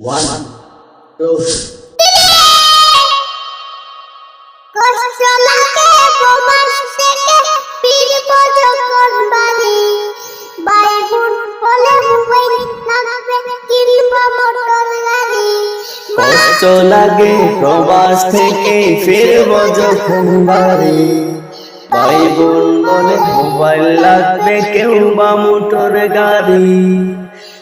গাড়ি কষ্ট লাগে প্রবাস থেকে ফিরব যখন বাড়ি। ভাই বোন বলে মোবাইল লাগবে কেউ বা মোটর গাড়ি।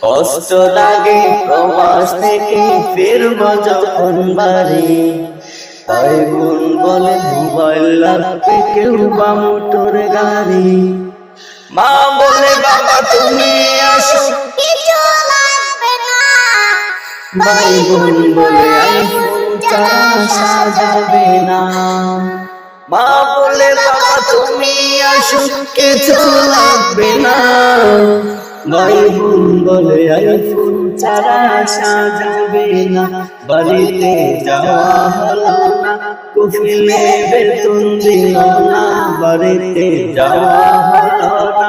কষ্ট লাগে প্রবাস থেকে ফিরব যখন বাড়ি। তাই বোন বলে মোবাইল লাগবে কেউ বা মোটর গাড়ি। মা বলে বাবা তুমি আসো। কিছু লাগবে না। ভাই বোন বলে আইফোন ছাড়া সাজাবে না। মা বলে বাবা তুমি আসো। কিছু লাগবে না। ভাই বোন বলে আইফোন ছাড়া সাজাবে না, বাড়িতে যাওয়া হলো না। কফিলে বেতন দিল না, বাড়িতে যাওয়া হলো না।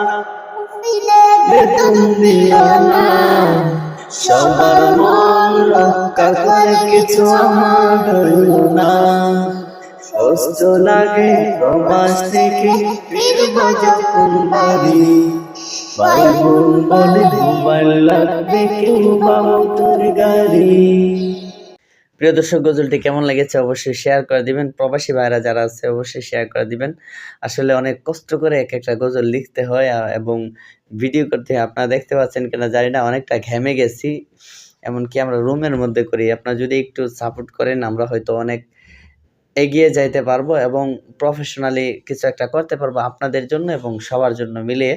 দিলে বেতন দিল না। সবার মন রক্ষা করে কিছু আমার না। কষ্ট লাগে প্রবাস থেকে ফিরব যখন বাড়ি। ভাই বোন বলে মোবাইল লাগবে কেউ মোটর গাড়ি প্রিয় দর্শক, গজলটি কেমন লেগেছে অবশ্যই শেয়ার করে দিবেন। প্রবাসী ভাইরা যারা আছে, অবশ্যই শেয়ার করে দিবেন। আসলে অনেক কষ্ট করে এক একটা গজল লিখতে হয় এবং ভিডিও করতে হয়। আপনারা দেখতে পাচ্ছেন কিনা জানি না, অনেকটা ঘেমে গেছি। এমনকি আমরা রুমের মধ্যে করি। আপনারা যদি একটু সাপোর্ট করেন, আমরা হয়তো অনেক এগিয়ে যাইতে পারব এবং প্রফেশনালি কিছু একটা করতে পারব আপনাদের জন্য এবং সবার জন্য মিলিয়ে।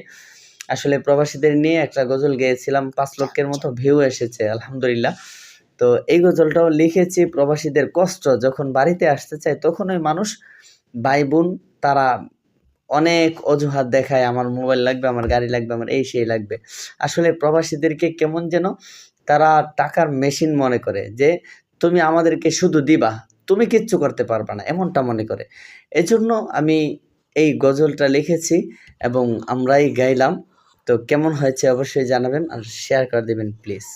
আসলে প্রবাসীদের নিয়ে একটা গজল গেয়েছিলাম পাঁচ লক্ষের মতো ভিউ এসেছে আলহামদুলিল্লাহ। তো এই গজলটাও লিখেছি প্রবাসীদের কষ্ট যখন বাড়িতে আসতে চায় তখন ওই মানুষ ভাই বোন তারা অনেক অজুহাত দেখায় আমার মোবাইল লাগবে আমার গাড়ি লাগবে আমার এই সেই লাগবে। আসলে প্রবাসীদেরকে কেমন যেন তারা টাকার মেশিন মনে করে যে তুমি আমাদেরকে শুধু দিবা তুমি কিচ্ছু করতে পারবা না। এমনটা মনে করে। এজন্য আমি এই গজলটা লিখেছি এবং আমরাই গাইলাম। তো কেমন হয়েছে অবশ্যই জানাবেন আর শেয়ার করে দেবেন প্লিজ